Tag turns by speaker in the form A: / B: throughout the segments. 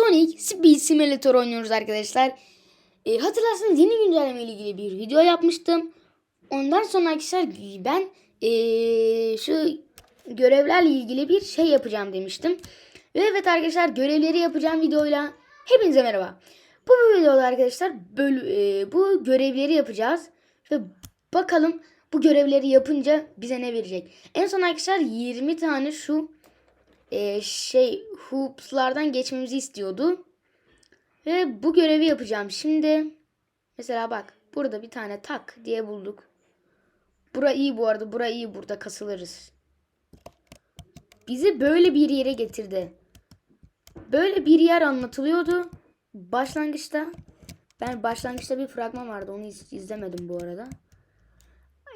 A: Sonic Speed Simulator oynuyoruz arkadaşlar. E, hatırlarsanız yeni güncelleme ile ilgili bir video yapmıştım. Ondan sonra arkadaşlar ben e, şu görevlerle ilgili bir şey yapacağım demiştim. Ve evet arkadaşlar görevleri yapacağım videoyla hepinize merhaba. Bu videoda arkadaşlar böl- e, bu görevleri yapacağız. Ve bakalım bu görevleri yapınca bize ne verecek. En son arkadaşlar 20 tane şu e, şey hoopslardan geçmemizi istiyordu. Ve bu görevi yapacağım. Şimdi mesela bak burada bir tane tak diye bulduk. Bura iyi bu arada. Bura iyi burada kasılırız. Bizi böyle bir yere getirdi. Böyle bir yer anlatılıyordu. Başlangıçta ben başlangıçta bir fragman vardı. Onu iz- izlemedim bu arada.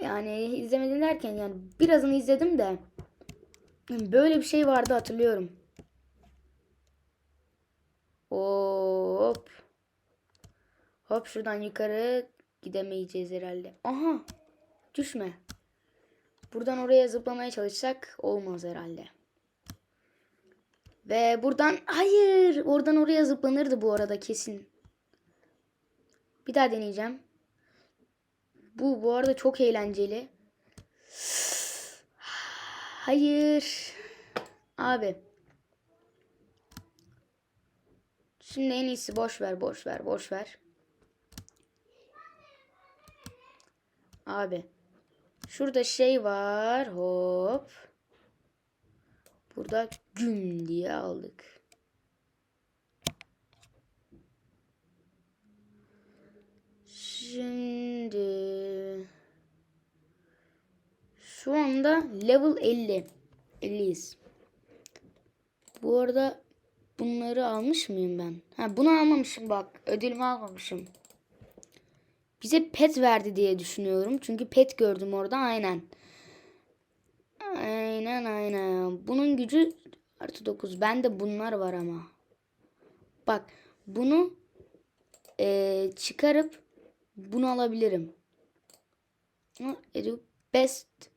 A: Yani izlemedim derken yani birazını izledim de böyle bir şey vardı hatırlıyorum. Hop. Hop şuradan yukarı gidemeyeceğiz herhalde. Aha. Düşme. Buradan oraya zıplamaya çalışsak olmaz herhalde. Ve buradan hayır oradan oraya zıplanırdı bu arada kesin. Bir daha deneyeceğim. Bu bu arada çok eğlenceli. Hayır. Abi. Şimdi en iyisi boş ver, boş ver, boş ver. Abi. Şurada şey var. Hop. Burada güm diye aldık. Şimdi şu anda level 50. 50'yiz. Bu arada bunları almış mıyım ben? Ha bunu almamışım bak. Ödülümü almamışım. Bize pet verdi diye düşünüyorum. Çünkü pet gördüm orada aynen. Aynen aynen. Bunun gücü artı 9. Bende bunlar var ama. Bak bunu eee, çıkarıp bunu alabilirim. Best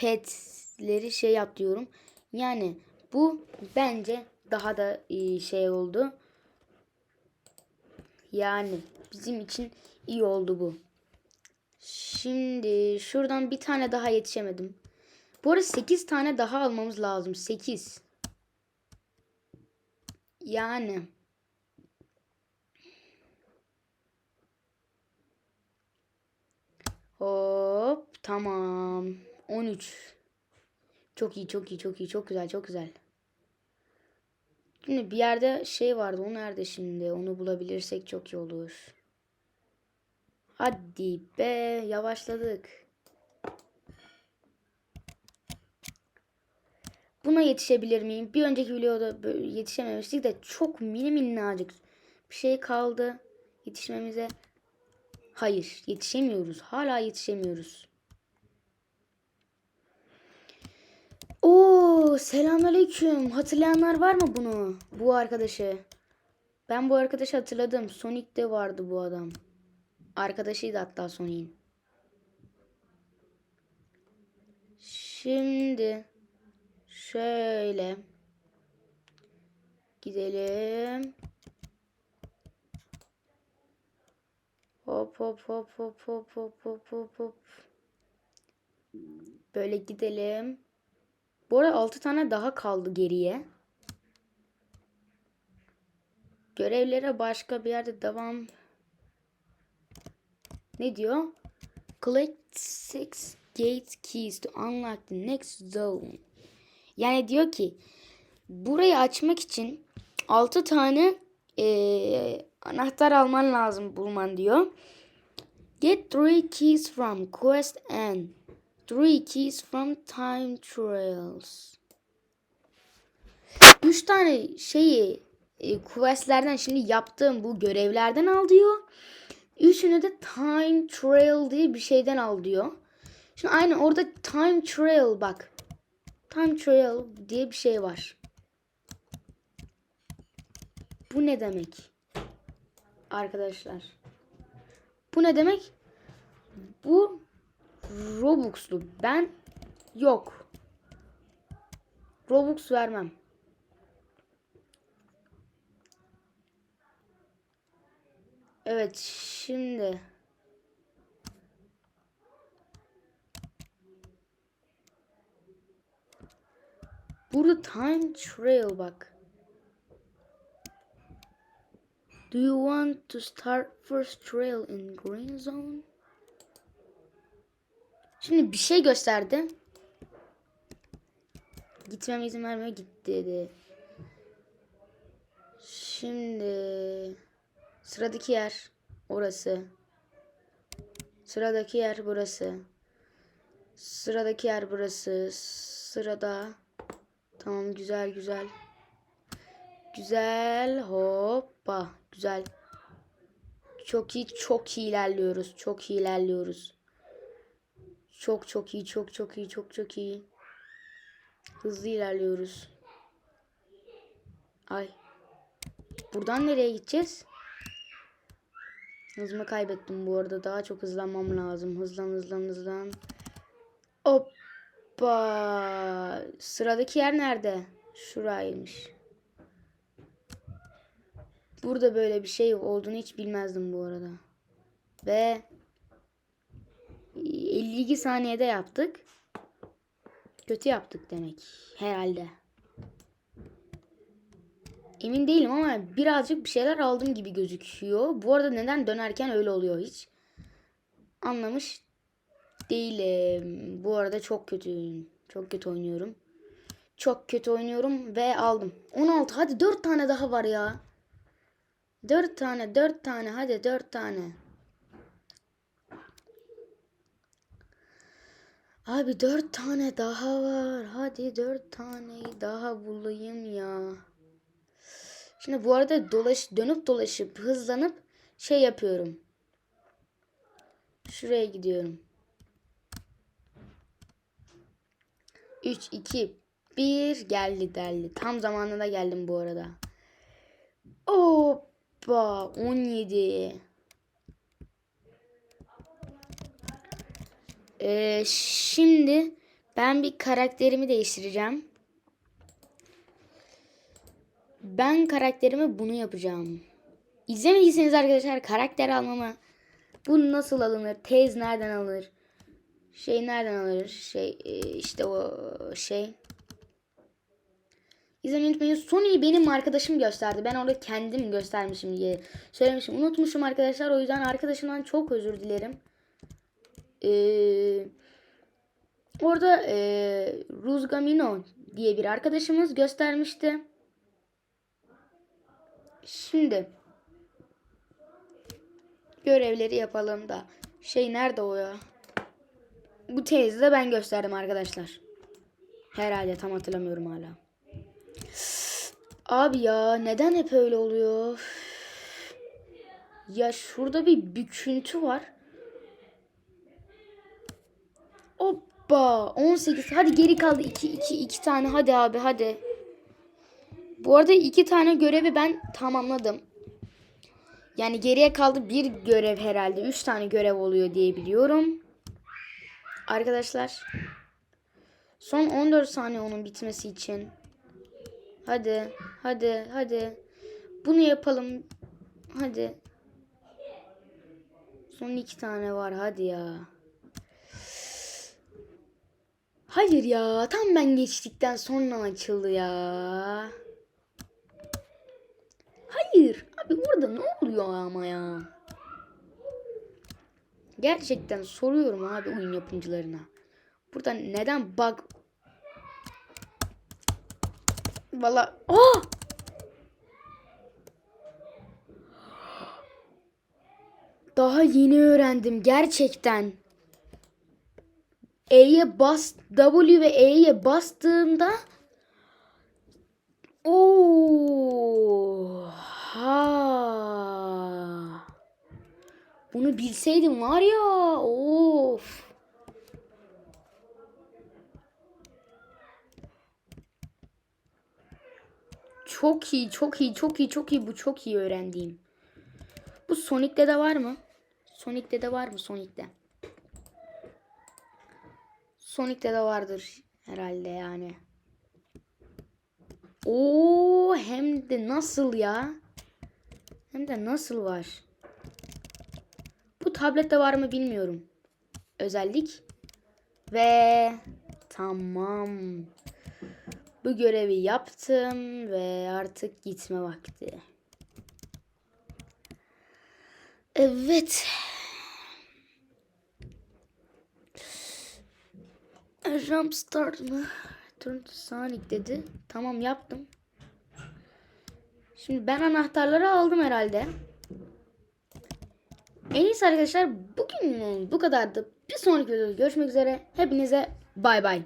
A: petleri şey yap diyorum. Yani bu bence daha da iyi şey oldu. Yani bizim için iyi oldu bu. Şimdi şuradan bir tane daha yetişemedim. Bu arada 8 tane daha almamız lazım. 8. Yani. Hop tamam. 13. Çok iyi çok iyi çok iyi çok güzel çok güzel. Şimdi bir yerde şey vardı. O nerede şimdi? Onu bulabilirsek çok iyi olur. Hadi be yavaşladık. Buna yetişebilir miyim? Bir önceki videoda yetişememiştik de çok mini minnacık bir şey kaldı yetişmemize. Hayır, yetişemiyoruz. Hala yetişemiyoruz. Oo selamünaleyküm. Hatırlayanlar var mı bunu? Bu arkadaşı. Ben bu arkadaşı hatırladım. Sonic'te vardı bu adam. Arkadaşıydı hatta Sonic'in. Şimdi şöyle gidelim. Hop hop hop hop hop hop hop hop. Böyle gidelim. Bu arada 6 tane daha kaldı geriye. Görevlere başka bir yerde devam. Ne diyor? Collect six gate keys to unlock the next zone. Yani diyor ki burayı açmak için 6 tane eee, anahtar alman lazım bulman diyor. Get three keys from quest and three keys from time trials. Üç tane şeyi e, questlerden şimdi yaptığım bu görevlerden al diyor. Üçünü de time trail diye bir şeyden al diyor. Şimdi aynı orada time trail bak. Time trail diye bir şey var. Bu ne demek? Arkadaşlar. Bu ne demek? Bu Robux'lu. Ben yok. Robux vermem. Evet şimdi. Burada time trail bak. Do you want to start first trail in green zone? Şimdi bir şey gösterdi. Gitmeme izin vermiyor. Git dedi. Şimdi sıradaki yer orası. Sıradaki yer burası. Sıradaki yer burası. Sırada. Tamam güzel güzel. Güzel hoppa güzel. Çok iyi çok iyi ilerliyoruz. Çok iyi ilerliyoruz. Çok çok iyi çok çok iyi çok çok iyi. Hızlı ilerliyoruz. Ay. Buradan nereye gideceğiz? Hızımı kaybettim bu arada. Daha çok hızlanmam lazım. Hızlan hızlan hızlan. Hoppa. Sıradaki yer nerede? Şuraymış. Burada böyle bir şey olduğunu hiç bilmezdim bu arada. Ve 52 saniyede yaptık. Kötü yaptık demek. Herhalde. Emin değilim ama birazcık bir şeyler aldım gibi gözüküyor. Bu arada neden dönerken öyle oluyor hiç? Anlamış değilim. Bu arada çok kötüyüm. Çok kötü oynuyorum. Çok kötü oynuyorum ve aldım. 16 hadi 4 tane daha var ya. 4 tane 4 tane hadi 4 tane. Abi 4 tane daha var. Hadi 4 taneyi daha bulayım ya. Şimdi bu arada dolaş dönüp dolaşıp hızlanıp şey yapıyorum. Şuraya gidiyorum. 3 2 1 geldi geldi. Tam zamanında geldim bu arada. Hoppa 17. Ee, şimdi ben bir karakterimi değiştireceğim. Ben karakterime bunu yapacağım. İzlemediyseniz arkadaşlar karakter almama bu nasıl alınır? Tez nereden alınır? Şey nereden alınır? Şey e, işte o şey. İzlemeyi unutmayın. Sony'yi benim arkadaşım gösterdi. Ben orada kendim göstermişim diye söylemişim. Unutmuşum arkadaşlar. O yüzden arkadaşımdan çok özür dilerim. Ee, orada e, Ruzgamino diye bir arkadaşımız göstermişti. Şimdi görevleri yapalım da şey nerede o ya? Bu teyze de ben gösterdim arkadaşlar. Herhalde tam hatırlamıyorum hala. Abi ya neden hep öyle oluyor? Ya şurada bir büküntü var. Hoppa 18 hadi geri kaldı 2 2 2 tane hadi abi hadi. Bu arada iki tane görevi ben tamamladım. Yani geriye kaldı bir görev herhalde. Üç tane görev oluyor diye biliyorum. Arkadaşlar. Son 14 saniye onun bitmesi için. Hadi. Hadi. Hadi. Bunu yapalım. Hadi. Son iki tane var. Hadi ya. Hayır ya. Tam ben geçtikten sonra açıldı ya. Hayır. Abi orada ne oluyor ama ya? Gerçekten soruyorum abi oyun yapımcılarına. Burada neden bug... Valla... Oh! Daha yeni öğrendim gerçekten. E'ye bas W ve E'ye bastığımda Oha. Bunu bilseydim var ya. Of. Çok iyi, çok iyi, çok iyi, çok iyi. Bu çok iyi öğrendiğim. Bu Sonic'te de var mı? Sonic'te de var mı? Sonic'te. Sonic'te de vardır herhalde yani. Oo hem de nasıl ya? Hem de nasıl var? tablette var mı bilmiyorum. Özellik. Ve tamam. Bu görevi yaptım ve artık gitme vakti. Evet. Jump start mı? Turn to Sonic dedi. Tamam yaptım. Şimdi ben anahtarları aldım herhalde. En iyisi arkadaşlar bugün bu kadardı. Bir sonraki videoda görüşmek üzere. Hepinize bay bay.